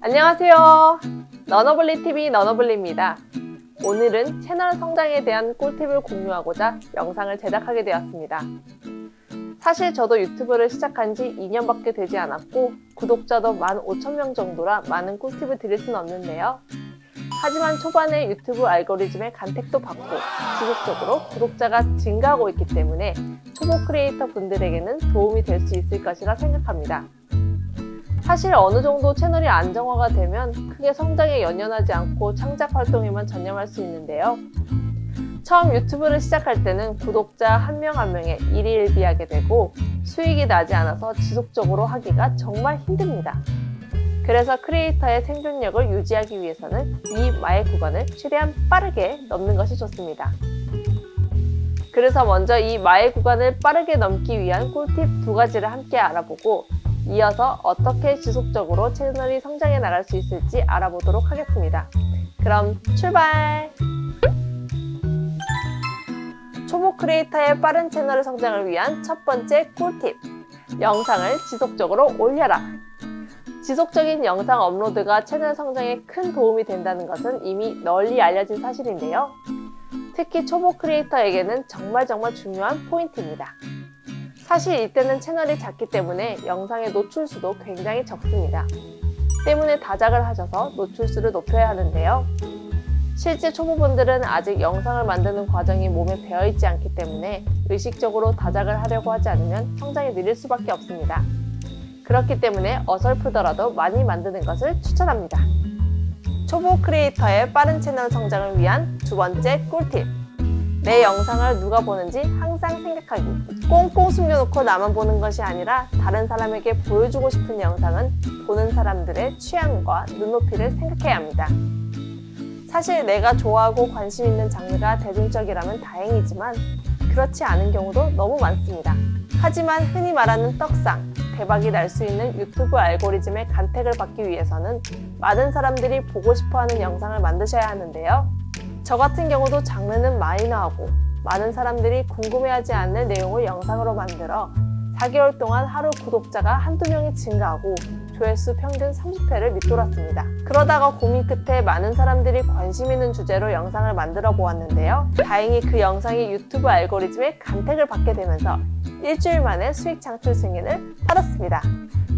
안녕하세요. 너너블리 TV 너너블리입니다. 오늘은 채널 성장에 대한 꿀팁을 공유하고자 영상을 제작하게 되었습니다. 사실 저도 유튜브를 시작한 지 2년밖에 되지 않았고 구독자도 15,000명 정도라 많은 꿀팁을 드릴 수는 없는데요. 하지만 초반에 유튜브 알고리즘의 간택도 받고 지속적으로 구독자가 증가하고 있기 때문에 초보 크리에이터 분들에게는 도움이 될 수 있을 것이라 생각합니다. 사실 어느 정도 채널이 안정화가 되면 크게 성장에 연연하지 않고 창작 활동에만 전념할 수 있는데요. 처음 유튜브를 시작할 때는 구독자 한 명 한 명에 일희일비하게 되고 수익이 나지 않아서 지속적으로 하기가 정말 힘듭니다. 그래서 크리에이터의 생존력을 유지하기 위해서는 이 마의 구간을 최대한 빠르게 넘는 것이 좋습니다. 그래서 먼저 이 마의 구간을 빠르게 넘기 위한 꿀팁 두 가지를 함께 알아보고 이어서 어떻게 지속적으로 채널이 성장해 나갈 수 있을지 알아보도록 하겠습니다. 그럼 출발! 초보 크리에이터의 빠른 채널 성장을 위한 첫 번째 꿀팁. 영상을 지속적으로 올려라. 지속적인 영상 업로드가 채널 성장에 큰 도움이 된다는 것은 이미 널리 알려진 사실인데요. 특히 초보 크리에이터에게는 정말 정말 중요한 포인트입니다. 사실 이때는 채널이 작기 때문에 영상의 노출수도 굉장히 적습니다. 때문에 다작을 하셔서 노출수를 높여야 하는데요. 실제 초보분들은 아직 영상을 만드는 과정이 몸에 배어있지 않기 때문에 의식적으로 다작을 하려고 하지 않으면 성장이 느릴 수밖에 없습니다. 그렇기 때문에 어설프더라도 많이 만드는 것을 추천합니다. 초보 크리에이터의 빠른 채널 성장을 위한 두 번째 꿀팁. 내 영상을 누가 보는지 항상 생각하기. 꽁꽁 숨겨놓고 나만 보는 것이 아니라 다른 사람에게 보여주고 싶은 영상은 보는 사람들의 취향과 눈높이를 생각해야 합니다. 사실 내가 좋아하고 관심 있는 장르가 대중적이라면 다행이지만 그렇지 않은 경우도 너무 많습니다. 하지만 흔히 말하는 떡상, 대박이 날 수 있는 유튜브 알고리즘의 간택을 받기 위해서는 많은 사람들이 보고 싶어 하는 영상을 만드셔야 하는데요. 저 같은 경우도 장르는 마이너하고 많은 사람들이 궁금해하지 않는 내용을 영상으로 만들어 4개월 동안 하루 구독자가 한두 명이 증가하고 조회수 평균 30회를 밑돌았습니다. 그러다가 고민 끝에 많은 사람들이 관심 있는 주제로 영상을 만들어 보았는데요. 다행히 그 영상이 유튜브 알고리즘의 간택을 받게 되면서 일주일 만에 수익 창출 승인을 받았습니다.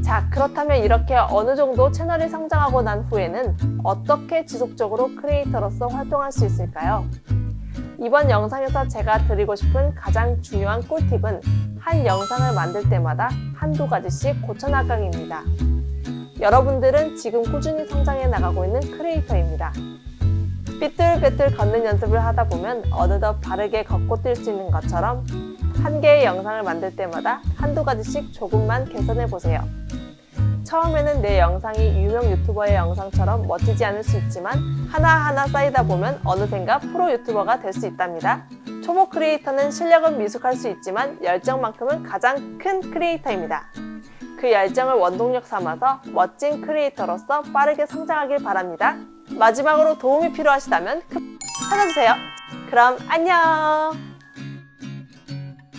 자, 그렇다면 이렇게 어느 정도 채널이 성장하고 난 후에는 어떻게 지속적으로 크리에이터로서 활동할 수 있을까요? 이번 영상에서 제가 드리고 싶은 가장 중요한 꿀팁은 한 영상을 만들 때마다 한두 가지씩 고쳐나가기입니다. 여러분들은 지금 꾸준히 성장해 나가고 있는 크리에이터입니다. 삐뚤빼뚤 걷는 연습을 하다 보면 어느덧 바르게 걷고 뛸 수 있는 것처럼 한 개의 영상을 만들 때마다 한두 가지씩 조금만 개선해 보세요. 처음에는 내 영상이 유명 유튜버의 영상처럼 멋지지 않을 수 있지만 하나하나 쌓이다 보면 어느샌가 프로 유튜버가 될 수 있답니다. 초보 크리에이터는 실력은 미숙할 수 있지만 열정만큼은 가장 큰 크리에이터입니다. 그 열정을 원동력 삼아서 멋진 크리에이터로서 빠르게 성장하길 바랍니다. 마지막으로 도움이 필요하시다면 찾아주세요. 그럼 안녕!